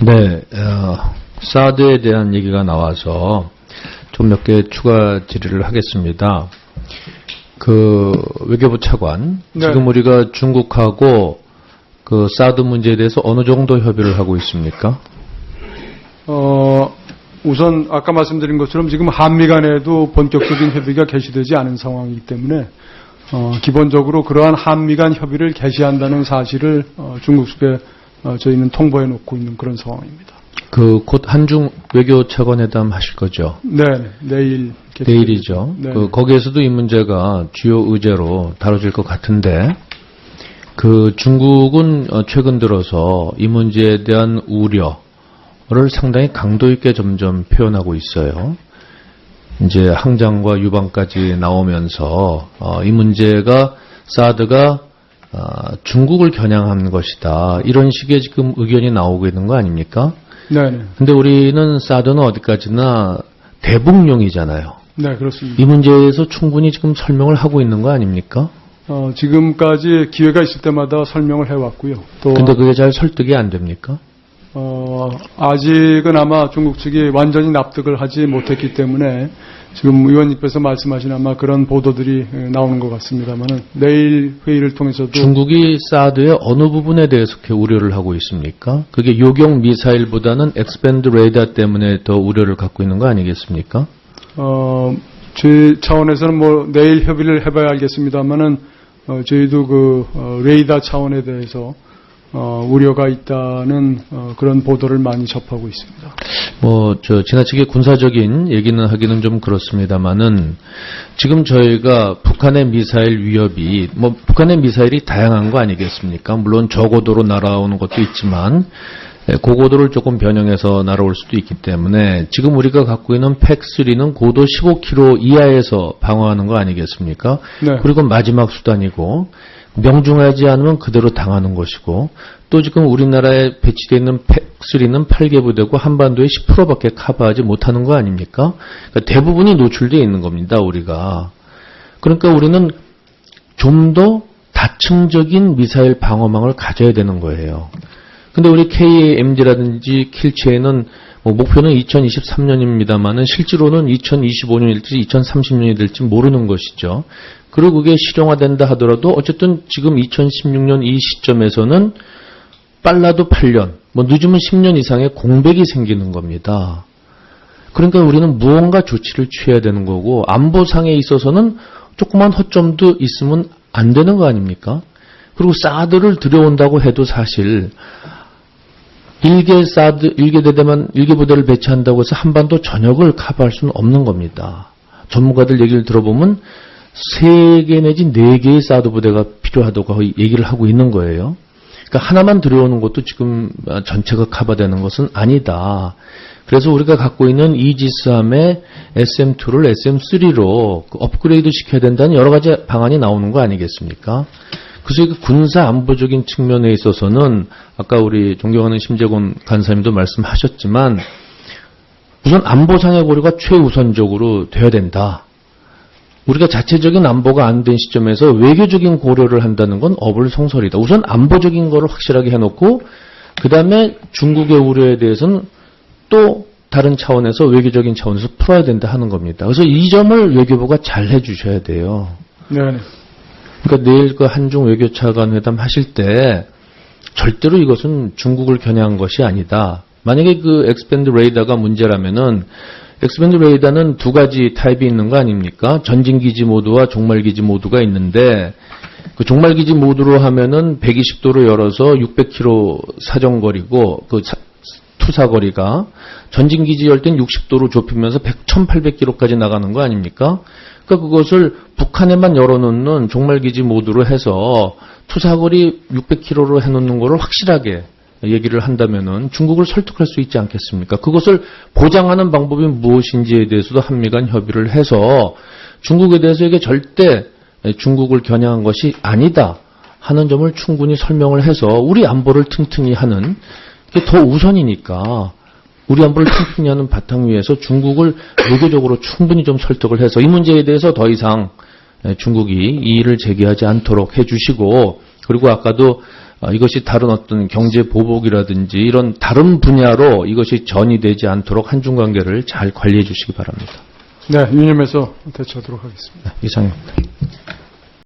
네, 어, 사드에 대한 얘기가 나와서 좀 몇 개 추가 질의를 하겠습니다. 그 외교부 차관, 네. 지금 우리가 중국하고 그 사드 문제에 대해서 어느 정도 협의를 하고 있습니까? 어, 우선 아까 말씀드린 것처럼 지금 한미 간에도 본격적인 협의가 개시되지 않은 상황이기 때문에 어, 기본적으로 그러한 한미 간 협의를 개시한다는 사실을 어, 중국 측에 어, 저희는 통보해 놓고 있는 그런 상황입니다. 그 곧 한중 외교 차관회담 하실 거죠? 네, 내일 개최- 내일이죠. 네. 그 거기에서도 이 문제가 주요 의제로 다뤄질 것 같은데 그 중국은 어, 최근 들어서 이 문제에 대한 우려를 상당히 강도 있게 점점 표현하고 있어요. 이제 항장과 유방까지 나오면서 어, 이 문제가 사드가 어, 중국을 겨냥한 것이다. 이런 식의 지금 의견이 나오고 있는 거 아닙니까? 네, 네, 근데 우리는 사드는 어디까지나 대북용이잖아요. 네, 그렇습니다. 이 문제에서 충분히 지금 설명을 하고 있는 거 아닙니까? 어, 지금까지 기회가 있을 때마다 설명을 해왔고요. 또 근데 그게 잘 설득이 안 됩니까? 어, 아직은 아마 중국 측이 완전히 납득을 하지 못했기 때문에 지금 의원님께서 말씀하신 아마 그런 보도들이 에, 나오는 것 같습니다만은 내일 회의를 통해서도 중국이 사드의 어느 부분에 대해서 우려를 하고 있습니까? 그게 요격 미사일보다는 엑스밴드 레이더 때문에 더 우려를 갖고 있는 거 아니겠습니까? 어, 제 차원에서는 뭐 내일 협의를 해봐야 알겠습니다만은 어, 저희도 그 어, 레이더 차원에 대해서 어, 우려가 있다는 어, 그런 보도를 많이 접하고 있습니다. 뭐, 저, 지나치게 군사적인 얘기는 하기는 좀 그렇습니다만은, 지금 저희가 북한의 미사일 위협이, 뭐, 북한의 미사일이 다양한 거 아니겠습니까? 물론 저고도로 날아오는 것도 있지만, 예, 고고도를 조금 변형해서 날아올 수도 있기 때문에, 지금 우리가 갖고 있는 팩3는 고도 15km 이하에서 방어하는 거 아니겠습니까? 네. 그리고 마지막 수단이고 명중하지 않으면 그대로 당하는 것이고 또 지금 우리나라에 배치되어 있는 팩3는 8개 부대고 한반도의 10%밖에 커버하지 못하는 거 아닙니까? 그러니까 대부분이 노출되어 있는 겁니다, 우리가. 그러니까 우리는 좀 더 다층적인 미사일 방어망을 가져야 되는 거예요. 근데 우리 KMD라든지 킬체에는 뭐 목표는 2023년입니다만은 실제로는 2025년일지 2030년이 될지 모르는 것이죠. 그리고 그게 실용화된다 하더라도 어쨌든 지금 2016년 이 시점에서는 빨라도 8년, 뭐 늦으면 10년 이상의 공백이 생기는 겁니다. 그러니까 우리는 무언가 조치를 취해야 되는 거고 안보상에 있어서는 조그만 허점도 있으면 안 되는 거 아닙니까? 그리고 사드를 들여온다고 해도 사실 일개 사드, 일개 대대만, 일개 부대를 배치한다고 해서 한반도 전역을 커버할 수는 없는 겁니다. 전문가들 얘기를 들어보면 세 개 내지 네 개의 사드 부대가 필요하다고 얘기를 하고 있는 거예요. 그러니까 하나만 들여오는 것도 지금 전체가 커버되는 것은 아니다. 그래서 우리가 갖고 있는 이지스함의 SM2를 SM3로 그 업그레이드 시켜야 된다는 여러 가지 방안이 나오는 거 아니겠습니까? 그래서 그 군사 안보적인 측면에 있어서는 아까 우리 존경하는 심재곤 간사님도 말씀하셨지만 우선 안보상의 고려가 최우선적으로 돼야 된다. 우리가 자체적인 안보가 안 된 시점에서 외교적인 고려를 한다는 건 어불성설이다. 우선 안보적인 거를 확실하게 해놓고 그 다음에 중국의 우려에 대해서는 또 다른 차원에서 외교적인 차원에서 풀어야 된다 하는 겁니다. 그래서 이 점을 외교부가 잘 해주셔야 돼요. 네, 네. 그러니까 내일 그 한중 외교차관 회담 하실 때 절대로 이것은 중국을 겨냥한 것이 아니다. 만약에 그 엑스밴드 레이더가 문제라면은 엑스밴드 레이더는 두 가지 타입이 있는 거 아닙니까? 전진기지 모드와 종말기지 모드가 있는데 그 종말기지 모드로 하면은 120도로 열어서 600km 사정거리고 그 사- 투사거리가 전진기지 열땐 60도로 좁히면서 100, 1800km까지 나가는 거 아닙니까? 그러니까 그것을 북한에만 열어놓는 종말기지 모드로 해서 투사거리 600km로 해놓는 거를 확실하게 얘기를 한다면은 중국을 설득할 수 있지 않겠습니까? 그것을 보장하는 방법이 무엇인지에 대해서도 한미 간 협의를 해서 중국에 대해서 이게 절대 중국을 겨냥한 것이 아니다 하는 점을 충분히 설명을 해서 우리 안보를 튼튼히 하는 게 더 우선이니까 우리 안보를 튼튼히 하는 바탕 위에서 중국을 외교적으로 충분히 좀 설득을 해서 이 문제에 대해서 더 이상 중국이 이의를 제기하지 않도록 해주시고 그리고 아까도 어, 이것이 다른 어떤 경제 보복이라든지 이런 다른 분야로 이것이 전이 되지 않도록 한중 관계를 잘 관리해 주시기 바랍니다. 네, 유념해서 대처하도록 하겠습니다. 네, 이상입니다.